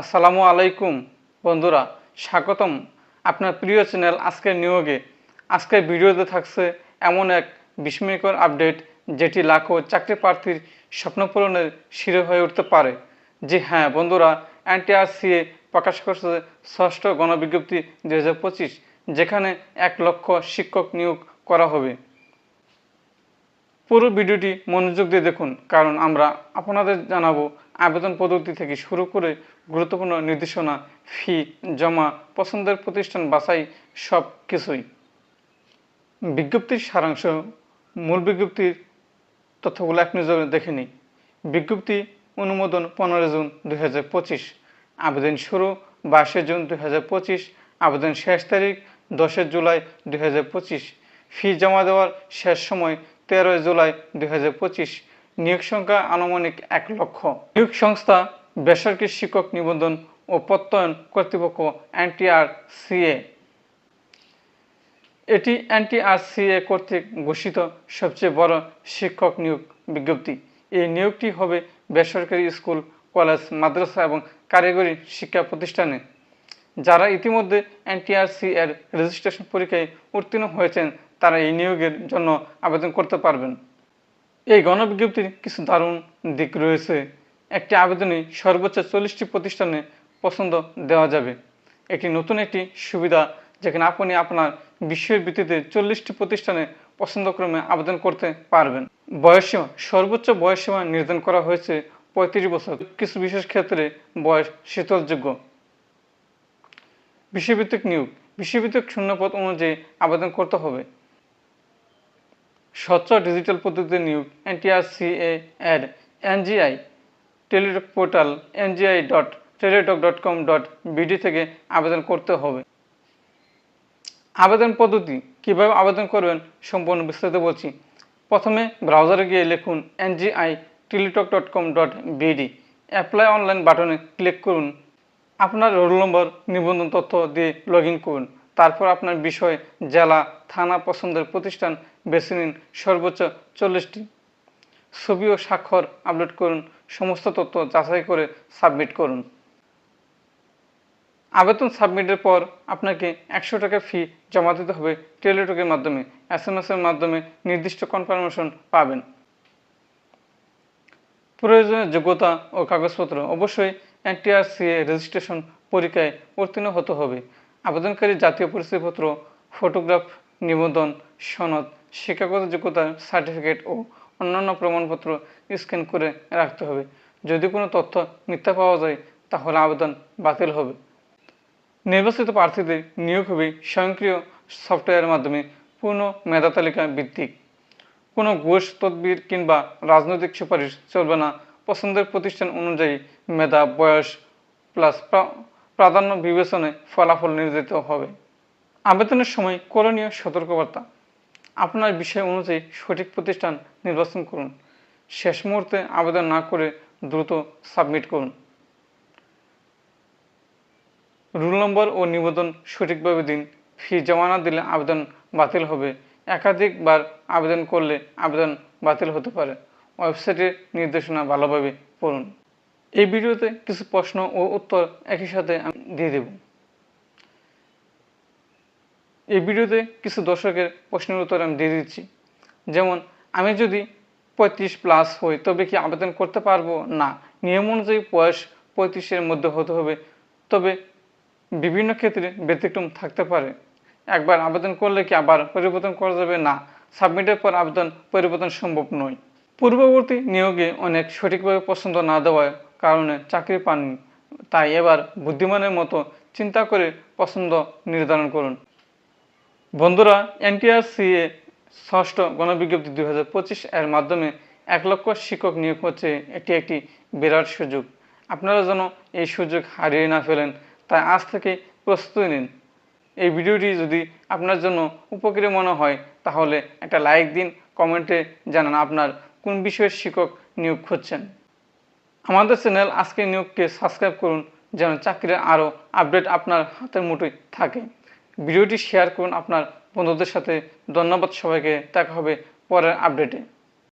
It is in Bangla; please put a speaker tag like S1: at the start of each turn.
S1: আসসালামু আলাইকুম, বন্ধুরা। স্বাগতম আপনার প্রিয় চ্যানেল আজকের নিয়োগে। আজকের ভিডিওতে থাকছে এমন এক বিস্ময়কর আপডেট, যেটি লাখো চাকরি প্রার্থীর স্বপ্ন পূরণের শিরে হয়ে উঠতে পারে। জি হ্যাঁ বন্ধুরা এনটিআরসিএ প্রকাশ করছে ষষ্ঠ গণবিজ্ঞপ্তি দু হাজার পঁচিশ, যেখানে এক লক্ষ শিক্ষক নিয়োগ করা হবে। পুরো ভিডিওটি মনোযোগ দিয়ে দেখুন, কারণ আমরা আপনাদের জানাব আবেদন পদ্ধতি থেকে শুরু করে গুরুত্বপূর্ণ নির্দেশনা, ফি, জমা, পছন্দের প্রতিষ্ঠান, বাছাই সব কিছুই বিজ্ঞপ্তির সারাংশ, মূল বিজ্ঞপ্তির তথ্যগুলো এক নজরে দেখে নিই। বিজ্ঞপ্তি অনুমোদন পনেরো জুন দুই হাজার পঁচিশ, আবেদন শুরু বাইশে জুন দুই হাজার পঁচিশ, আবেদন শেষ তারিখ দশে জুলাই দু হাজার পঁচিশ, ফি জমা দেওয়ার শেষ সময় তেরোই জুলাই দুই হাজার পঁচিশ। নিয়োগ সংখ্যা আনুমানিক এক লক্ষ। নিয়োগ সংস্থা বেসরকারি শিক্ষক নিবন্ধন ও প্রত্যয়ন কর্তৃপক্ষ এনটিআর সিএ এটি এনটিআরসিএ কর্তৃক ঘোষিত সবচেয়ে বড় শিক্ষক নিয়োগ বিজ্ঞপ্তি। এই নিয়োগটি হবে বেসরকারি স্কুল, কলেজ, মাদ্রাসা এবং কারিগরি শিক্ষা প্রতিষ্ঠানে। যারা ইতিমধ্যে এনটিআরসি এর রেজিস্ট্রেশন পরীক্ষায় উত্তীর্ণ হয়েছেন তারা এই নিয়োগের জন্য আবেদন করতে পারবেন। এই গণবিজ্ঞপ্তির কিছু দারুণ দিক রয়েছে। একটি আবেদনে সর্বোচ্চ চল্লিশটি প্রতিষ্ঠানে পছন্দ দেওয়া যাবে। একটি নতুন একটি সুবিধা যেখানে আপনি আপনার বিশ্বের ভিত্তিতে চল্লিশটি প্রতিষ্ঠানে পছন্দক্রমে আবেদন করতে পারবেন। বয়সসীমা, সর্বোচ্চ বয়সসীমা নির্ধারণ করা হয়েছে পঁয়ত্রিশ বছর। কিছু বিশেষ ক্ষেত্রে বয়স শীতলযোগ্য বিষয়ভিত্তিক নিয়োগ, বিষয়ভিত্তিক শূন্যপদ অনুযায়ী আবেদন করতে হবে। স্বচ্ছ ডিজিটাল পদ্ধতিতে নিয়োগ এনটিআরসিএ এর NGI Teletalk portal NGI dot Teletalk dot com dot BD থেকে আবেদন করতে হবে। আবেদন পদ্ধতি, কীভাবে আবেদন করবেন সম্পূর্ণ বিস্তারিত বলছি। প্রথমে ব্রাউজারে গিয়ে লিখুন NGI Teletalk dot com dot BD apply online বাটনে ক্লিক করুন। আপনার রোল নম্বর নিবন্ধন তথ্য দিয়ে লগ করুন। তারপর আপনার বিষয়, জেলা, থানা পছন্দের প্রতিষ্ঠান বেছে নিন সর্বোচ্চ চল্লিশটি। ছবি ও স্বাক্ষর আপলোড করুন, সমস্ত তথ্য যাচাই করে সাবমিট করুন। আবেদন সাবমিটের পর আপনাকে একশো টাকা ফি জমা দিতে হবে টেলিটকের মাধ্যমে এস এম এর মাধ্যমে নির্দিষ্ট কনফার্মেশন পাবেন। প্রয়োজনীয় যোগ্যতা ও কাগজপত্র অবশ্যই এনটিআরসিএ রেজিস্ট্রেশন পরীক্ষায় উত্তীর্ণ হতে হবে। আবেদনকারী জাতীয় পরিচয়পত্র, ফটোগ্রাফ, নিবন্ধন, সনদ, শিক্ষাগত যোগ্যতার সার্টিফিকেট ও অন্যান্য প্রমাণপত্র স্ক্যান করে রাখতে হবে। যদি কোনো তথ্য মিথ্যা পাওয়া যায়, তাহলে আবেদন বাতিল হবে। নির্বাচিত প্রার্থীদের নিয়োগ হবে স্বয়ংক্রিয় সফটওয়্যারের মাধ্যমে পূর্ণ মেধা তালিকা ভিত্তিক। কোনো ঘুষ তদবির কিংবা রাজনৈতিক সুপারিশ চলবে না। পছন্দের প্রতিষ্ঠান অনুযায়ী মেধা, বয়স, প্লাস প্রাধান্য বিবেচনায় ফলাফল নির্ধারিত হবে। আবেদনের সময় করণীয় সতর্কবার্তা। আপনার বিষয় অনুযায়ী সঠিক প্রতিষ্ঠান নির্বাচন করুন। শেষ মুহূর্তে আবেদন না করে দ্রুত সাবমিট করুন। রুল নম্বর ও নিবেদন সঠিকভাবে দিন। ফি জমা না দিলে আবেদন বাতিল হবে। একাধিকবার আবেদন করলে আবেদন বাতিল হতে পারে। ওয়েবসাইটের নির্দেশনা ভালোভাবে পড়ুন। এই ভিডিওতে কিছু প্রশ্ন ও উত্তর একই সাথে আমি দিয়ে দেব। এই ভিডিওতে কিছু দর্শকের প্রশ্নের উত্তর আমি দিয়ে দিচ্ছি। যেমন, আমি যদি পঁয়ত্রিশ প্লাস হই, তবে কি আবেদন করতে পারব? না। নিয়ম অনুযায়ী বয়স পঁয়ত্রিশের মধ্যে হতে হবে। তবে বিভিন্ন ক্ষেত্রে ব্যতিক্রম থাকতে পারে। একবার আবেদন করলে কি আবার পরিবর্তন করা যাবে? না। সাবমিটের পর আবেদন পরিবর্তন সম্ভব নয়। পূর্ববর্তী নিয়োগে অনেক সঠিকভাবে পছন্দ না দেওয়ার কারণে চাকরি পাননি। তাই এবার বুদ্ধিমানের মতো চিন্তা করে পছন্দ নির্ধারণ করুন। বন্ধুরা, এনটিআরসিএ ষষ্ঠ গণবিজ্ঞপ্তি দু হাজার পঁচিশ এর মাধ্যমে এক লক্ষ শিক্ষক নিয়োগ হচ্ছে এটি একটি বিরাট সুযোগ। আপনারা যেন এই সুযোগ হারিয়ে না ফেলেন, তাই আজ থেকে প্রস্তুতি নিন। এই ভিডিওটি যদি আপনার জন্য উপকারী মনে হয়, তাহলে একটা লাইক দিন, কমেন্টে জানান আপনার কোন বিষয়ের শিক্ষক নিয়োগ খুঁজছেন। আমাদের চ্যানেল আজকে নিয়োগকে সাবস্ক্রাইব করুন, যেন চাকরির আরও আপডেট আপনার হাতের মুঠোয় থাকে। ভিডিওটি শেয়ার করুন আপনার বন্ধুদের সাথে। ধন্যবাদ সবাইকে। দেখা হবে পরের আপডেটে।